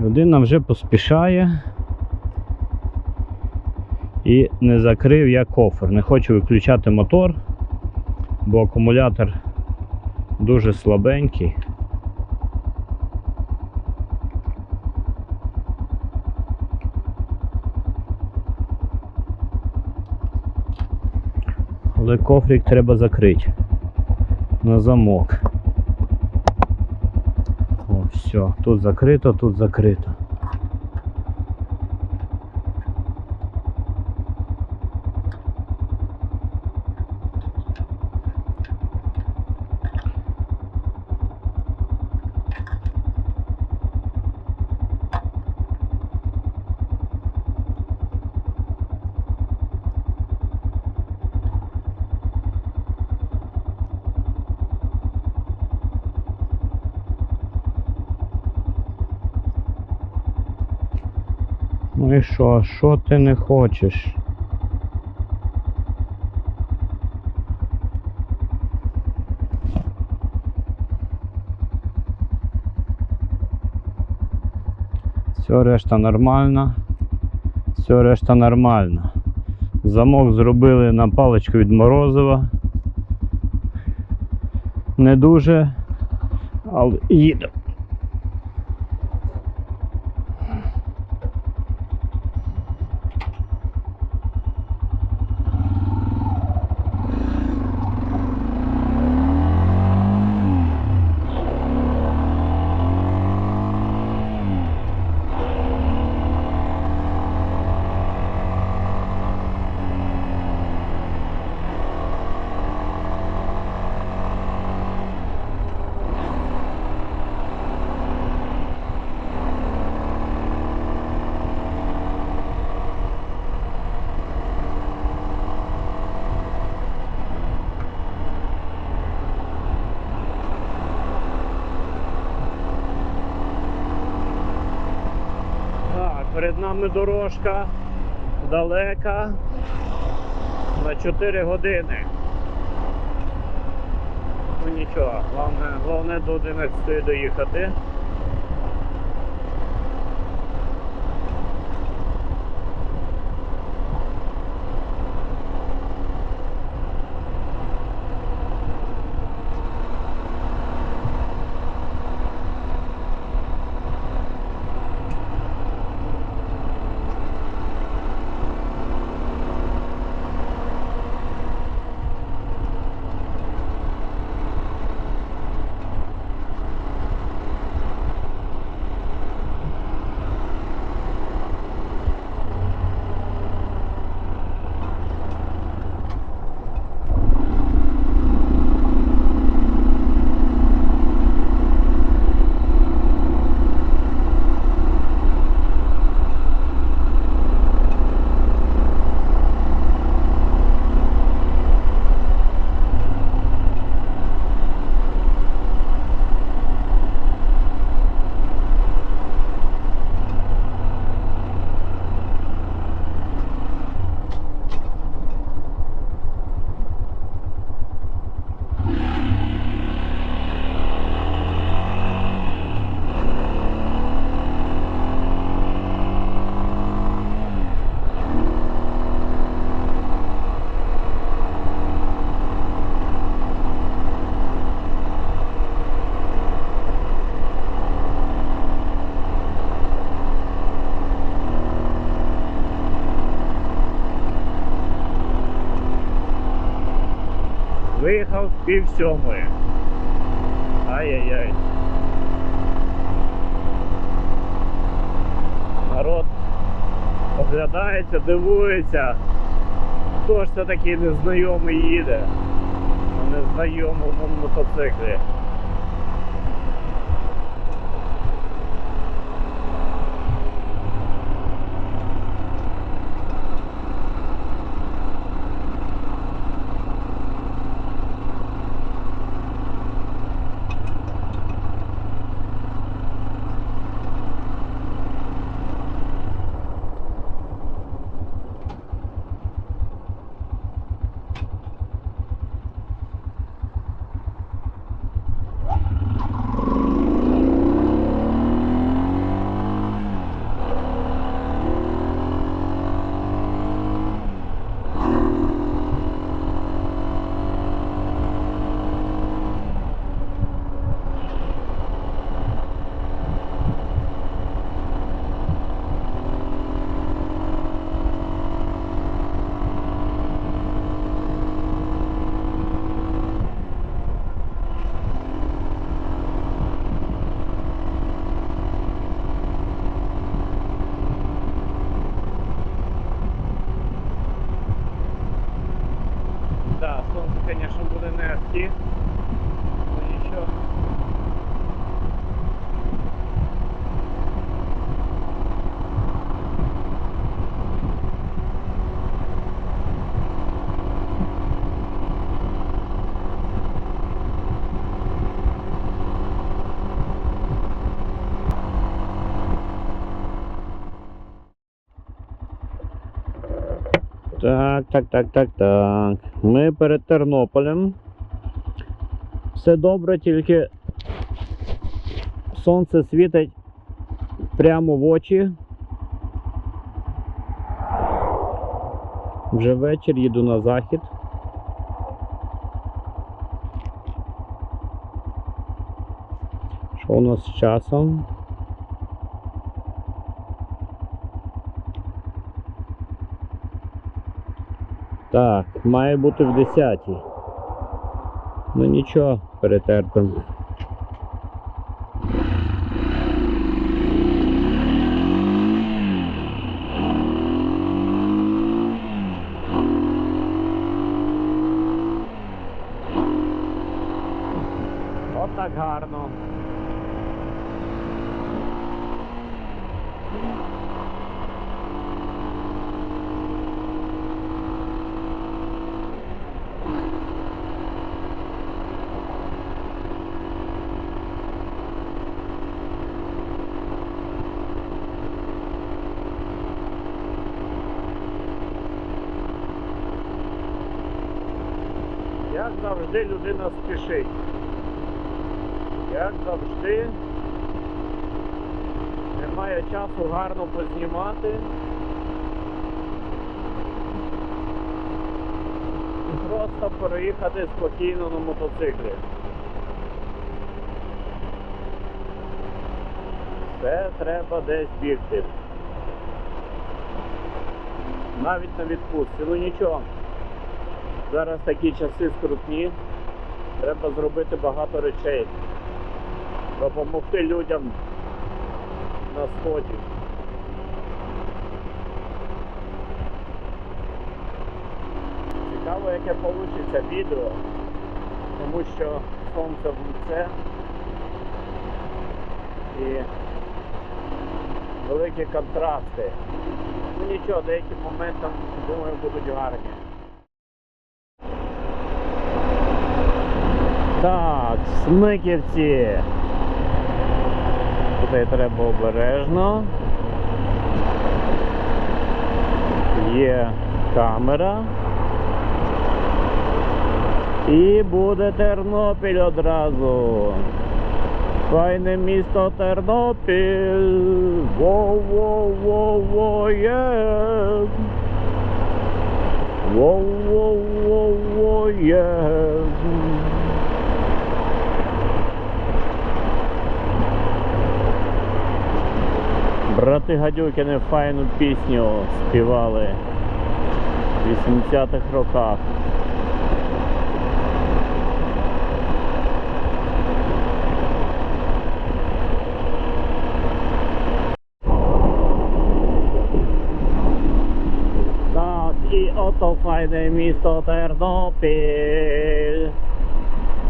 Людина вже поспішає. І не закрив я кофр. Не хочу виключати мотор, бо акумулятор дуже слабенький. Але кофрик треба закрити на замок. Все, тут закрито, тут закрито. Ну і що, що ти не хочеш? Все решта нормально. Все решта нормально. Замок зробили на паличку від Морозова. Не дуже, але їде. Так, перед нами дорожка далека на 4 години. Ну нічого, головне, головне до 11 доїхати. Пів сьомої. Ай-яй-яй. Народ оглядається, дивується. Хто ж це такий незнайомий їде на незнайомому мотоциклі. Так, так, так, так, так. Ми перед Тернополем. Все добре, тільки сонце світить прямо в очі. Вже вечір їду на захід. Що у нас з часом? Так, має бути в 10. Ну нічого, перетерпимо. Отак гарно. Як завжди людина спішить. Як завжди, немає часу гарно познімати. І просто проїхати спокійно на мотоциклі. Все треба десь бігти. Навіть на відпустці. Ну нічого. Зараз такі часи скрутні. Треба зробити багато речей. Допомогти людям на сході. Цікаво, яке вийде відео, тому що сонце в лице і великі контрасти. Ну нічого, деякі моменти, думаю, будуть гарні. Так, смиківці. Тут треба обережно. Є камера. І буде Тернопіль одразу. Файне місто Тернопіль. Воу-воу-воу-воу, є. Воу-воу-воу-воу, є. Брати Гадюкини файну пісню співали в 80-х роках. Так, і ото файне місто Тернопіль.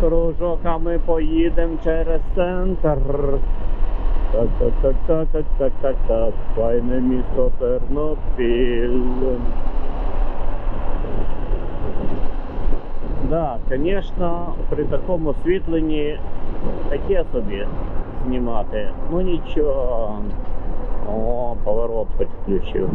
Кружоками поїдемо через центр. Так, так, так, так, так, так, так, так, файне місто Тернопіль. Да, звісно, при такому освітленні таке собі знімати. Ну нічого. О, поворот хоч включив.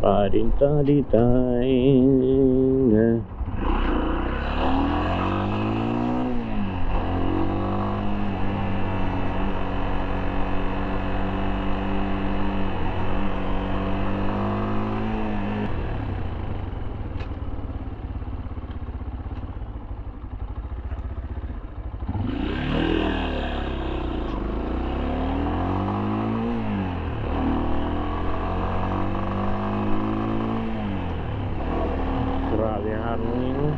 Парень Далі гарно.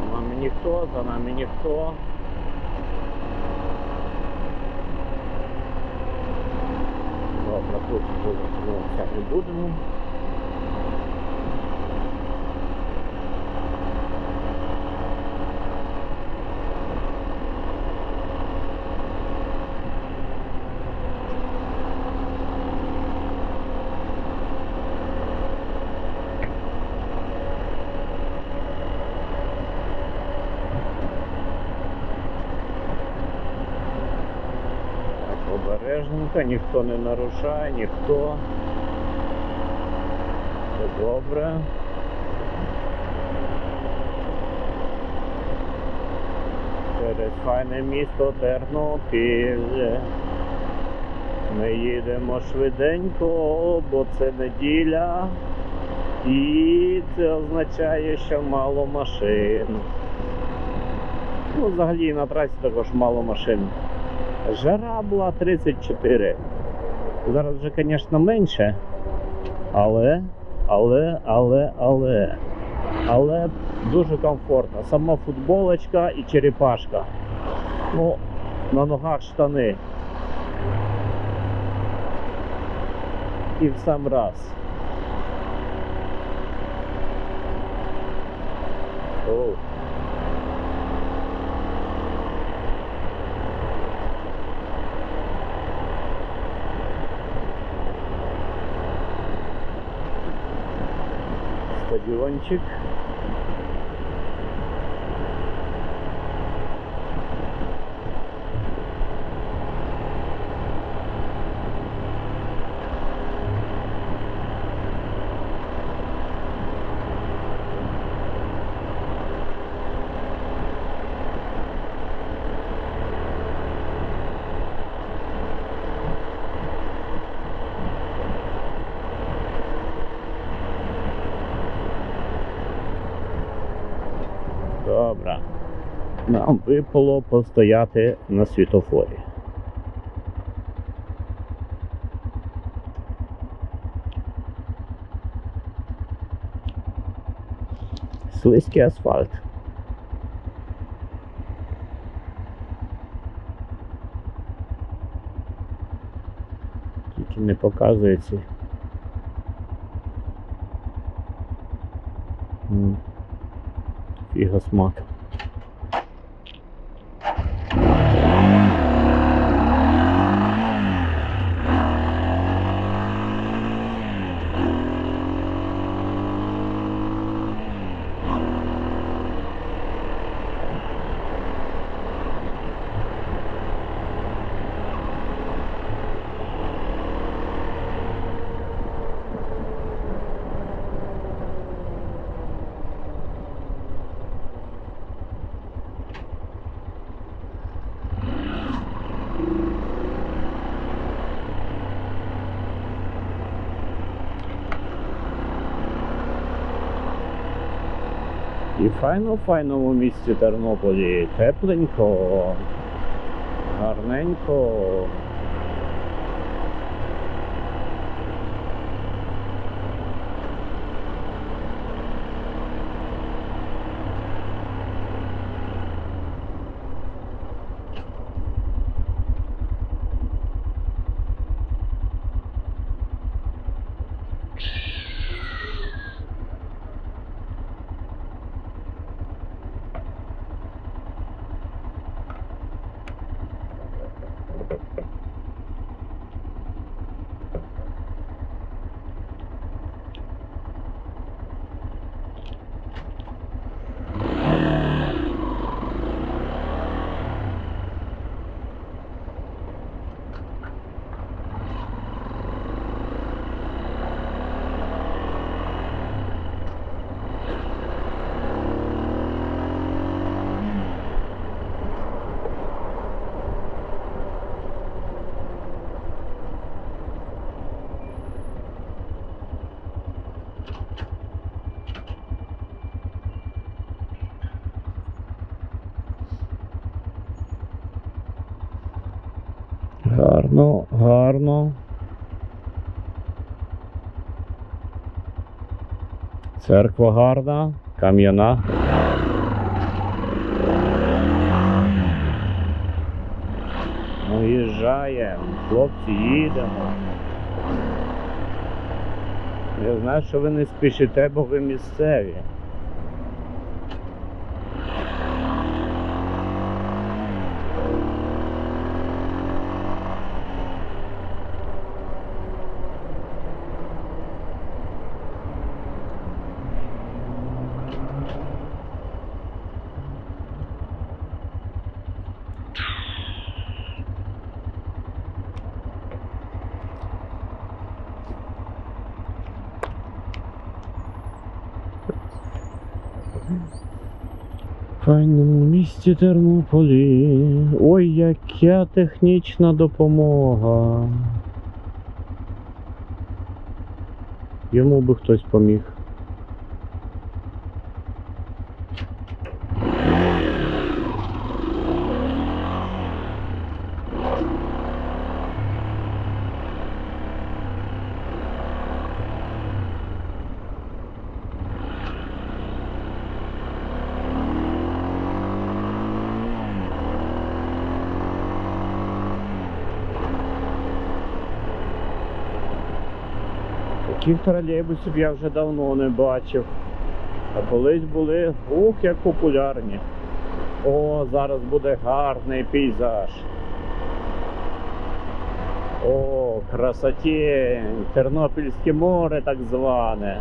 За нами ніхто, за нами ніхто. Обережненько, ніхто не нарушає, ніхто. Все добре. Через файне місто Тернопіль. Ми їдемо швиденько, бо це неділя. І це означає, що мало машин. Ну, взагалі на трасі також мало машин. Жара була 34. Зараз вже, звісно, менше. Але, але, але, але. Але дуже комфортно. Сама футболочка і черепашка. Ну, на ногах штани. І в сам раз. Оу. Стадіончик. Добре. Нам випало постояти на світофорі. Слизький асфальт. Тільки не показує ці. Файно файному місті Тернополі. Тепленько, гарненько. Рівно, гарно. Церква гарна, кам'яна. Ну, їжджаємо, хлопці, їдемо. Я знаю, що ви не спішите, бо ви місцеві. В місті Тернополі. Ой, яка технічна допомога. Йому би хтось поміг. Таких тролейбусів я вже давно не бачив. А колись були ух, як популярні. О, зараз буде гарний пейзаж. О, красотень, Тернопільське море так зване.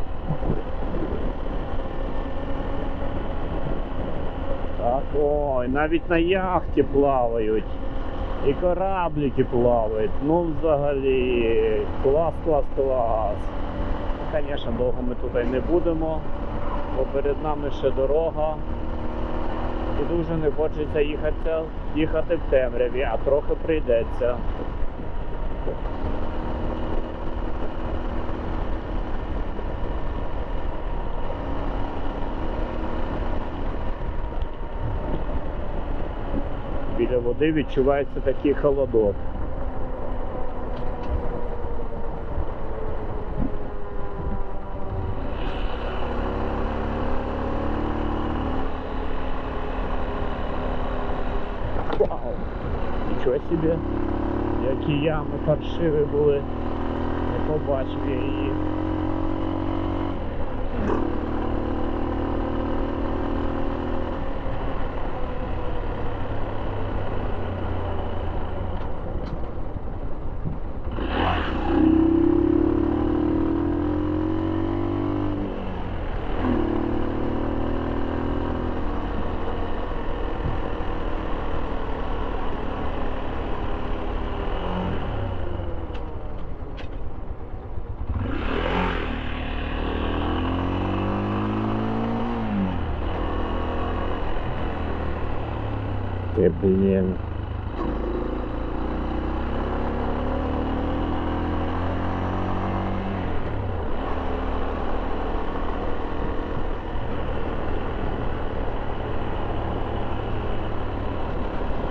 Так, ой, навіть на яхті плавають. І кораблики плавають. Ну взагалі. Клас, клас, клас. Звісно, довго ми тут не будемо, бо перед нами ще дорога. І дуже не хочеться їхати, їхати в темряві, а трохи прийдеться. Біля води відчувається такий холодок. Ями паршиві були. Не побачив я її. Ти.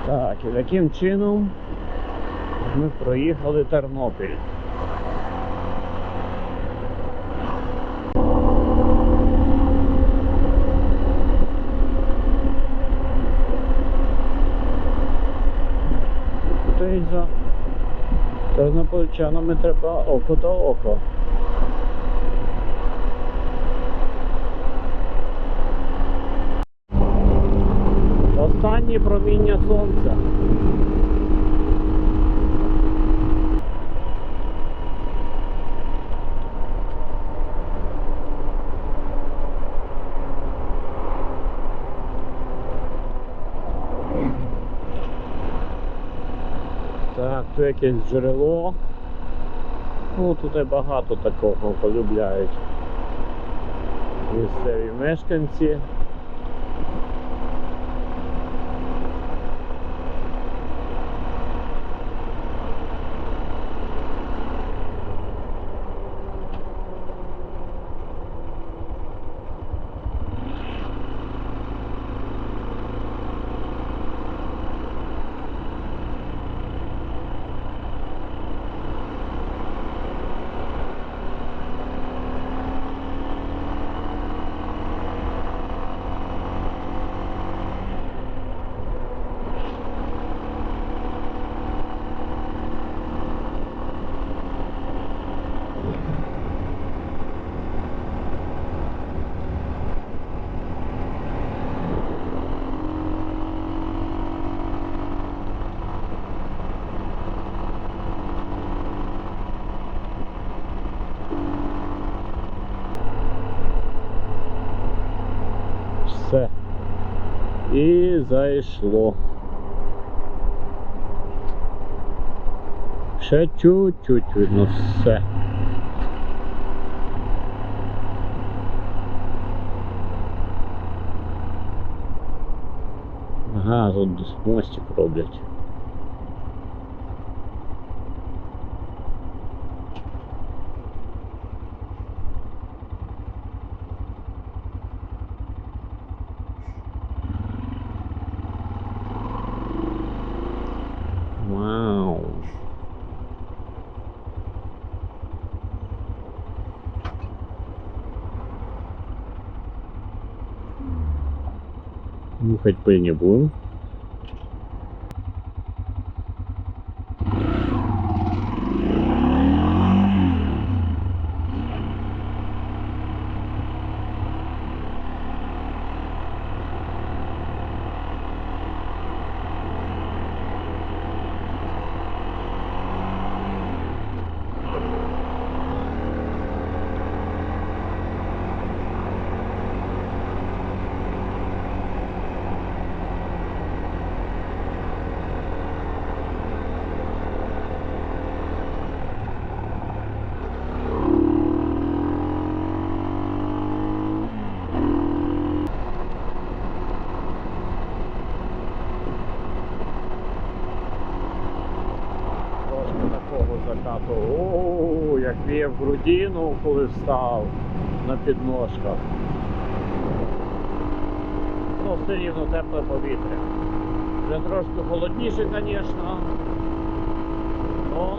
Так, і таким чином ми проїхали Тернопіль. Та й за тернополичанами треба око до око. Останні проміння сонця. Так, тут якесь джерело. Ну, тут багато такого полюбляють. Місцеві мешканці. Все. І зайшло. Ще чуть-чуть видно все. Ага, тут мостик роблять. Нюхать пыль не будем. Трошки такого закату. Віє в грудину, коли встав на підножках. Ну, все рівно тепле повітря. Вже трошки холодніше, звісно. Ну,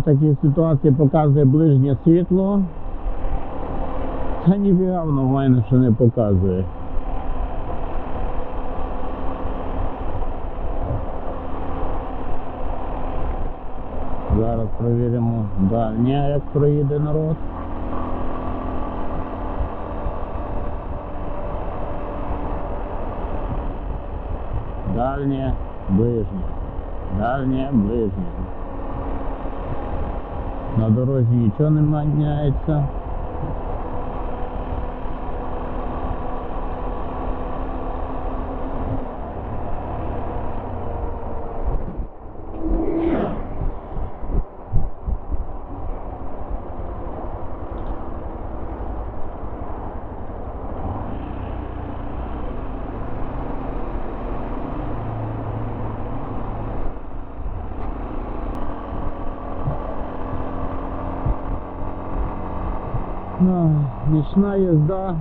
в такій ситуації показує ближнє світло? Та ніфіга воно мене що не показує. Зараз перевіримо дальнє, як проїде народ. Дальнє, ближнє. Дальнє, ближнє. На дорозі нічого не міняється. Ну, нічна їзда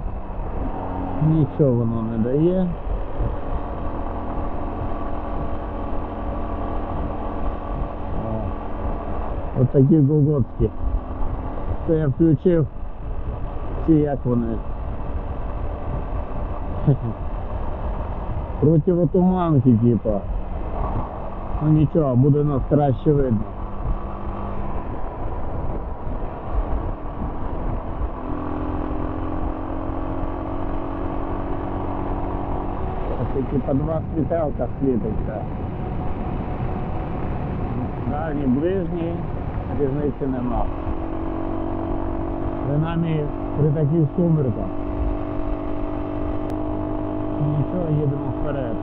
нічого воно не дає. О, От такі Голготські. Це я включив. Ці як вони. Противотуманки, типа. Ну нічого, буде нас краще видно. Це типа два світелка світиться. Дальні, ближні, різниці нема. Принаймні при таких сумерках. Нічого, їдемо вперед.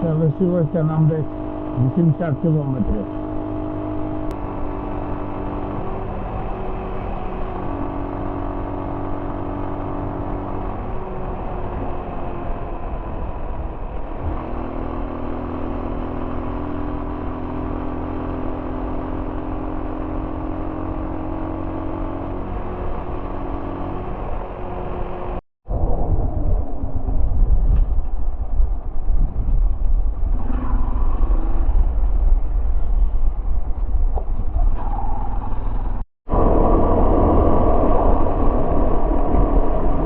Ще лишилося нам десь 80 кілометрів.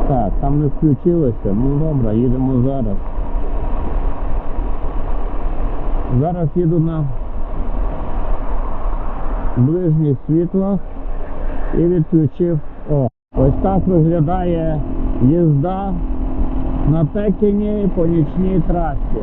Так, там не включилося. Ну добре, їдемо зараз. Зараз їду на ближніх світлах і відключив. О, ось так виглядає їзда на Пекіні по нічній трасі.